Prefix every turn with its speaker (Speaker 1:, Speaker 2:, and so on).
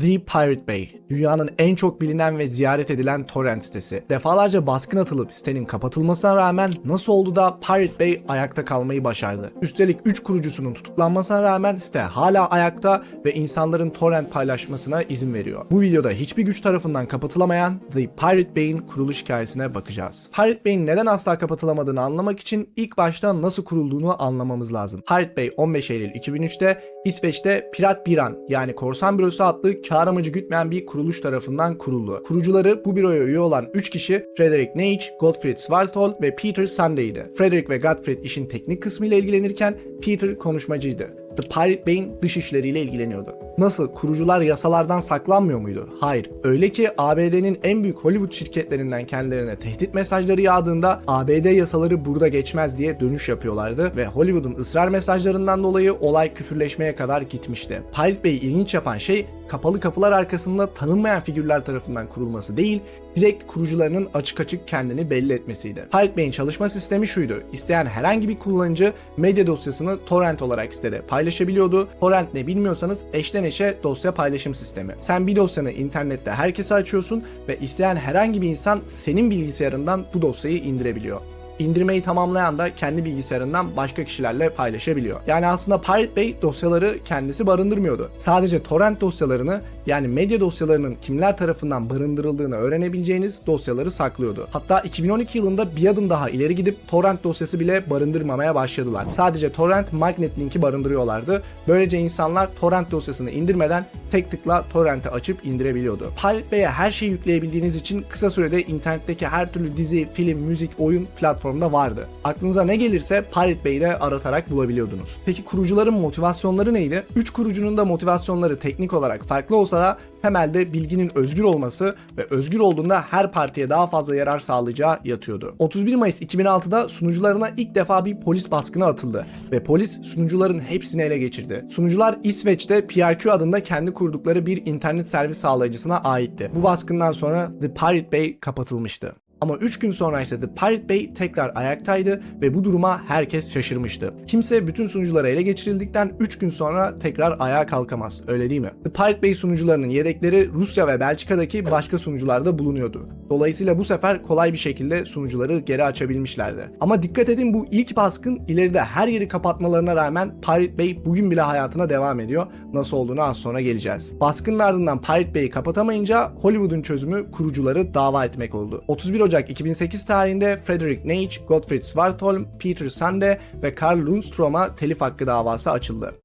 Speaker 1: The Pirate Bay, dünyanın en çok bilinen ve ziyaret edilen torrent sitesi. Defalarca baskın atılıp sitenin kapatılmasına rağmen nasıl oldu da Pirate Bay ayakta kalmayı başardı? Üstelik 3 kurucusunun tutuklanmasına rağmen site hala ayakta ve insanların torrent paylaşmasına izin veriyor. Bu videoda hiçbir güç tarafından kapatılamayan The Pirate Bay'in kuruluş hikayesine bakacağız. Pirate Bay'in neden asla kapatılamadığını anlamak için ilk başta nasıl kurulduğunu anlamamız lazım. Pirate Bay 15 Eylül 2003'te İsveç'te Pirat Biran yani Korsan Bürosu adlı kar amacı gütmeyen bir kuruluş tarafından kuruldu. Kurucuları bu büroya üye olan 3 kişi Frederick Nage, Gottfried Svartol ve Peter Sunday'di. Frederick ve Gottfried işin teknik kısmıyla ilgilenirken Peter konuşmacıydı. The Pirate Bay'in dış işleriyle ilgileniyordu. Nasıl? Kurucular yasalardan saklanmıyor muydu? Hayır. Öyle ki ABD'nin en büyük Hollywood şirketlerinden kendilerine tehdit mesajları yağdığında ABD yasaları burada geçmez diye dönüş yapıyorlardı ve Hollywood'un ısrar mesajlarından dolayı olay küfürleşmeye kadar gitmişti. Pirate Bay'i ilginç yapan şey kapalı kapılar arkasında tanınmayan figürler tarafından kurulması değil, direkt kurucularının açık açık kendini belli etmesiydi. Pirate Bay'in çalışma sistemi şuydu. İsteyen herhangi bir kullanıcı medya dosyasını torrent olarak sitede paylaşabiliyordu. Torrent ne bilmiyorsanız eşten eşe dosya paylaşım sistemi. Sen bir dosyanı internette herkese açıyorsun ve isteyen herhangi bir insan senin bilgisayarından bu dosyayı indirebiliyor. İndirmeyi tamamlayan da kendi bilgisayarından başka kişilerle paylaşabiliyor. Yani aslında Pirate Bay dosyaları kendisi barındırmıyordu. Sadece torrent dosyalarını yani medya dosyalarının kimler tarafından barındırıldığını öğrenebileceğiniz dosyaları saklıyordu. Hatta 2012 yılında bir adım daha ileri gidip torrent dosyası bile barındırmamaya başladılar. Sadece torrent magnet linki barındırıyorlardı. Böylece insanlar torrent dosyasını indirmeden tek tıkla torrenti açıp indirebiliyordu. Pirate Bay'e her şeyi yükleyebildiğiniz için kısa sürede internetteki her türlü dizi, film, müzik, oyun platformda vardı. Aklınıza ne gelirse Pirate Bay'de aratarak bulabiliyordunuz. Peki kurucuların motivasyonları neydi? 3 kurucunun da motivasyonları teknik olarak farklı olsa da temelde bilginin özgür olması ve özgür olduğunda her partiye daha fazla yarar sağlayacağı yatıyordu. 31 Mayıs 2006'da sunucularına ilk defa bir polis baskını atıldı ve polis sunucuların hepsini ele geçirdi. Sunucular İsveç'te PRQ adında kendi kurdukları bir internet servis sağlayıcısına aitti. Bu baskından sonra The Pirate Bay kapatılmıştı. Ama 3 gün sonra ise The Pirate Bay tekrar ayaktaydı ve bu duruma herkes şaşırmıştı. Kimse bütün sunucuları ele geçirildikten 3 gün sonra tekrar ayağa kalkamaz. Öyle değil mi? The Pirate Bay sunucularının yedekleri Rusya ve Belçika'daki başka sunucularda bulunuyordu. Dolayısıyla bu sefer kolay bir şekilde sunucuları geri açabilmişlerdi. Ama dikkat edin bu ilk baskın ileride her yeri kapatmalarına rağmen Pirate Bay bugün bile hayatına devam ediyor. Nasıl olduğunu az sonra geleceğiz. Baskının ardından Pirate Bay'i kapatamayınca Hollywood'un çözümü kurucuları dava etmek oldu. 31 Ocak 2008 tarihinde Frederick Nage, Gottfried Svartholm, Peter Sande ve Carl Lundstrom'a telif hakkı davası açıldı.